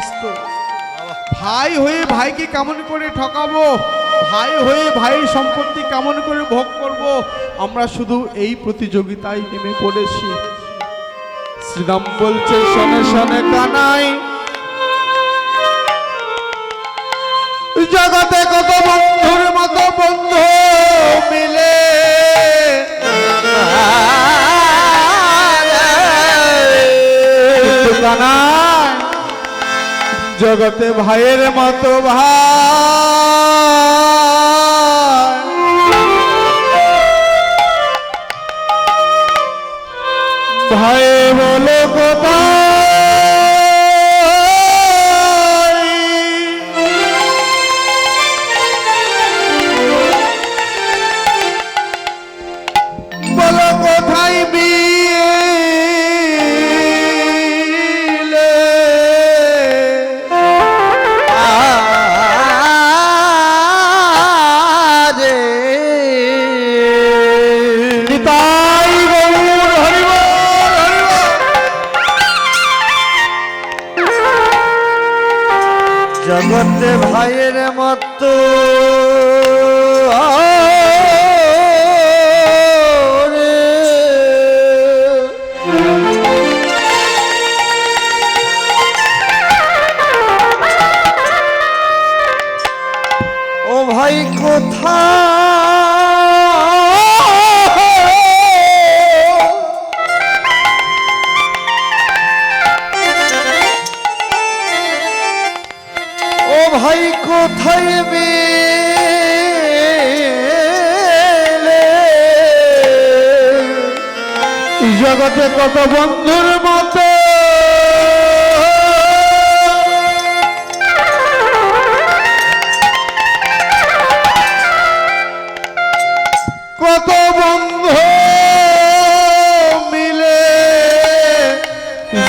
বাস্তব। ভাই হয়ে ভাইকে কেমন করে ঠকাবো? ভাই হয়ে ভাইয়ের সম্পত্তি কেমন করে ভোগ করব? আমরা শুধু এই প্রতিযোগিতায় নেমে পড়েছি। শ্রীরাম বলছে, শনে শনে, কানাই। জগতে কত বন্ধুর মতো বন্ধু। জগতে ভাইয়ের মতো ভাই। ভাই কোথায় মেলে? জগতে কত বন্ধুর মতো। কত বন্ধু মিলে?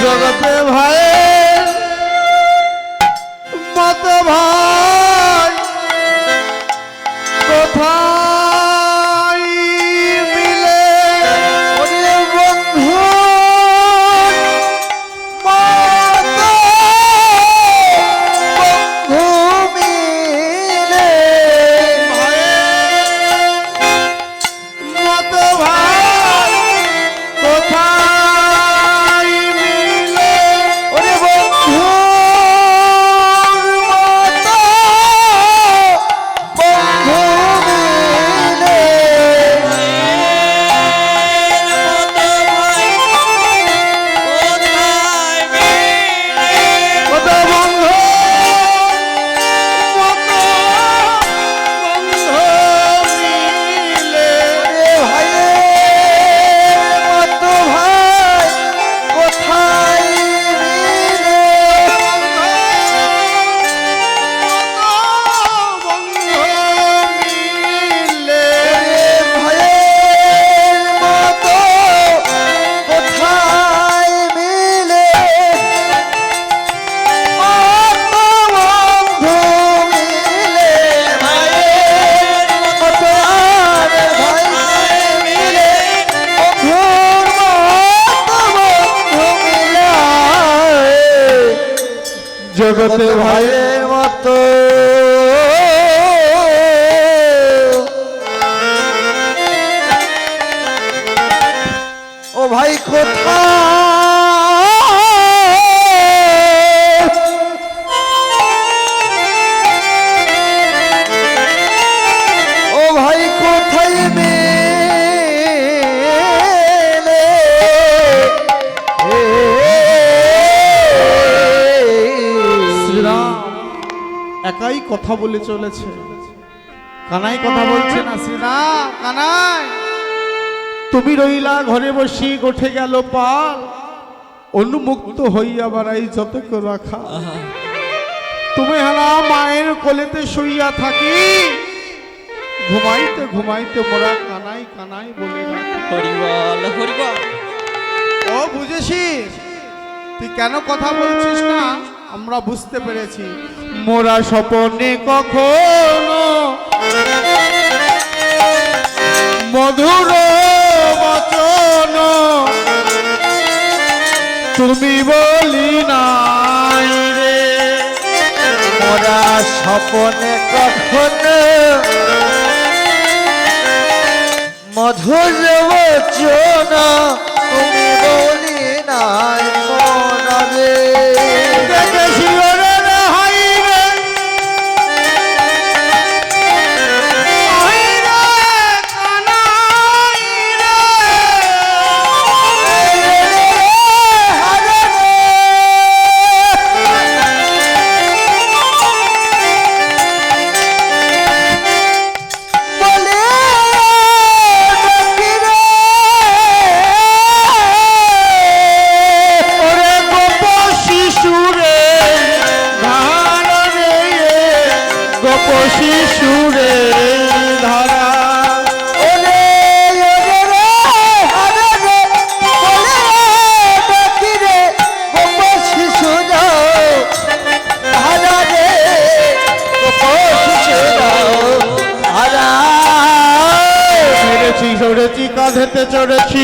জগতে ভাই জগতে ভাই। ভাইয়ের মতো ও ভাই কোথায়? একাই কথা বলে চলেছে। কানাই কথা বলছে না শ্রীরাম কানাই। তুমি রইলা ঘরে বসি গোঠে গেল পাল। অনুমুক্ত হইয়া বাড়াই যতক রাখা। তুমি হেলা মায়ের কোলেতে শুইয়া থাকি। ঘুমাইতে ঘুমাইতে মোরা কানাই কানাই বলে ও বুঝেছিস? তুই কেন কথা বলছিস না? আমরা বুঝতে পেরেছি। মোরা স্বপনে কখনো মধুর বচন। তুমি বলি নাই রে, মোরা স্বপনে কখনো মধুর বচন। তুমি বলি নাই মনরে শিশুরা, হারা। ধরেছি ধরেছি কাঁধেতে চড়েছি।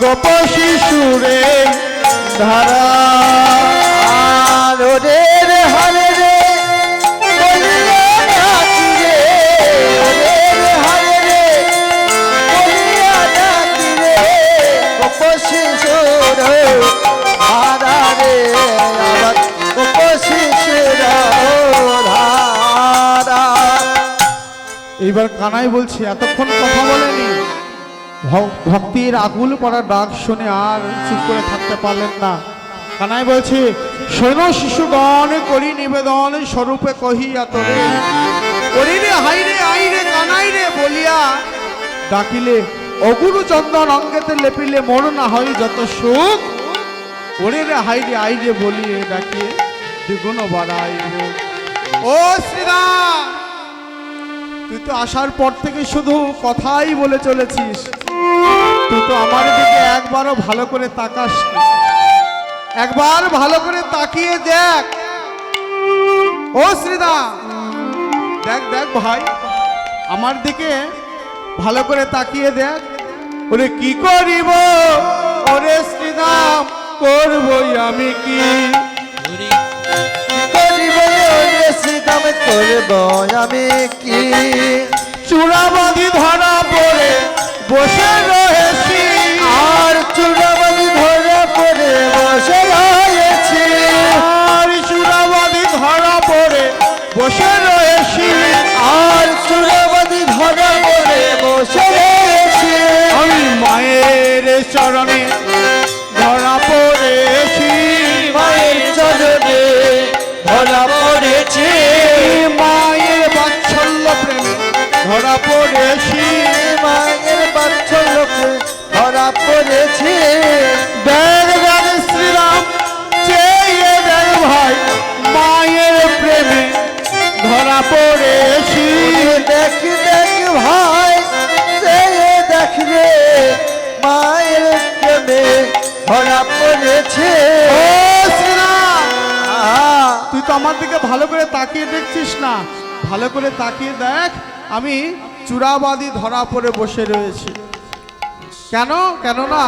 গোপ শিশুরে ধারা। রে হারে রে। এইবার কানাই বলছি এতক্ষণ কথা বলেনি। ভক্তির আগুল পড়া ডাক শুনে আর চুপ করে থাকতে পারলেন না। কানাই বলছে, শৈন শিশুগণ, করি নিবেদন স্বরূপে কহিয়া তোরে করি রে হাই রে আই রে কানাই রে, বলিয়া ডাকিলে, অগুরু চন্দন অঙ্গেতে লেপিলে মোর না হয় যত সুখ। ওরে রে হাই রে আই রে বলিয়ে ডাকিয়ে দ্বিগুণ বাড়াই ও শ্রীরাম তুই তো আসার পর থেকে শুধু কথাই বলে চলেছিস। তুই তো আমার দিকে একবারও ভালো করে তাকাস একবার ভালো করে তাকিয়ে দেখ। ও শ্রীদা দেখ দেখ ভাই আমার দিকে ভালো করে তাকিয়ে দেখ। ওরে কি করিব? ওরে শ্রীরাম করবই আমি কি? করিব ওরে শ্রীরাম করব আমি কি? চূড়াবাদি ধরা পড়ে বসে রয়েছি। আর চূড়াবালি ধরে পড়ে বসে রয়েছি। আর চূড়াবাদি ধরা পড়ে বসে রয়েছি। আর চূড়াবালি ধরে পড়ে বসে রয়েছি। আমি মায়ের চরণে ধরা পড়েছি। মায়ের চরণে ধরা পড়েছি। মায়ের বাৎসল্য প্রেমে ধরা পড়েছি। ধরা পড়েছি। দেখ দেখ ভাই সে দেখ রে মায়ের প্রেমে ধরা পড়েছে। তুই তো আমার দিকে ভালো করে তাকিয়ে দেখছিস না। ভালো করে তাকিয়ে দেখ আমি চূড়াবাদী ধরা পড়ে বসে রয়েছি। কেন? কেন না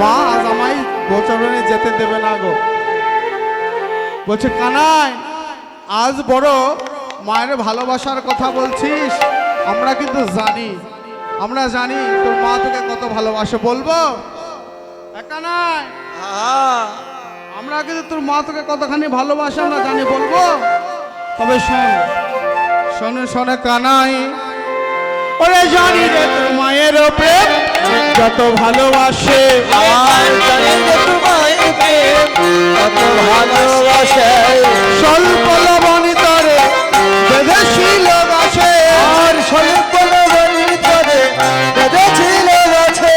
মা আজ আমায় গোচরণে যেতে দেবে না গো। বলছে কানায় আজ বড় মায়ের ভালোবাসার কথা বলছিস? আমরা কিন্তু জানি। আমরা জানি তোর মা তোকে কত ভালোবাসে বলব? এ কানাই আহা, আমরা কিন্তু তোর মা তোকে কতখানি ভালোবাসে আমরা জানি বলব? তবে শোন শোনে শোনে কানাই। ওরে জানি রে তোর মায়ের প্রেম যত ভালোবাসে। আর শৈব লবণীর তরে বেঁধেছিল গাছে।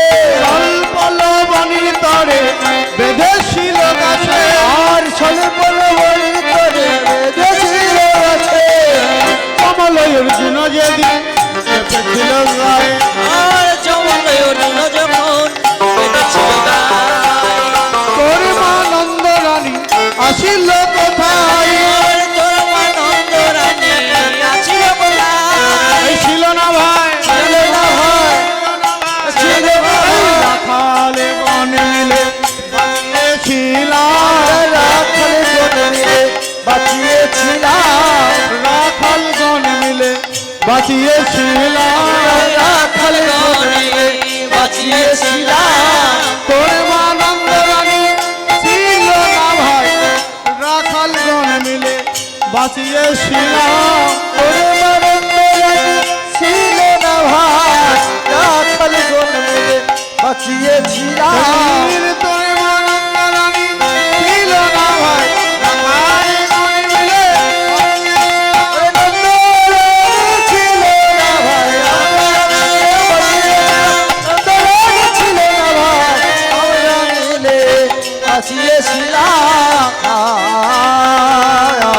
অল্প লবণীর তরে বেঁধেছিল গাছে। আর শৈব লবণীর তরে বেঁধেছিল গাছে। কমলয় অর্জুন যেদিন বেঁধেছিল গায়ে। আর চমলয় অর্জুন যখন বেঁধেছিল আসিল কোথায়? বাঁচিয়েছিলাম। রাখাল গনে বাঁচিয়েছিলাম তোর মানন্দ রানী ছিল না ভাই রাখাল গনে মিলে বাঁচিয়েছিলাম তোর মানন্দ রানী ছিল না ভাই রাখাল গনে মিলে বাঁচিয়েছিলাম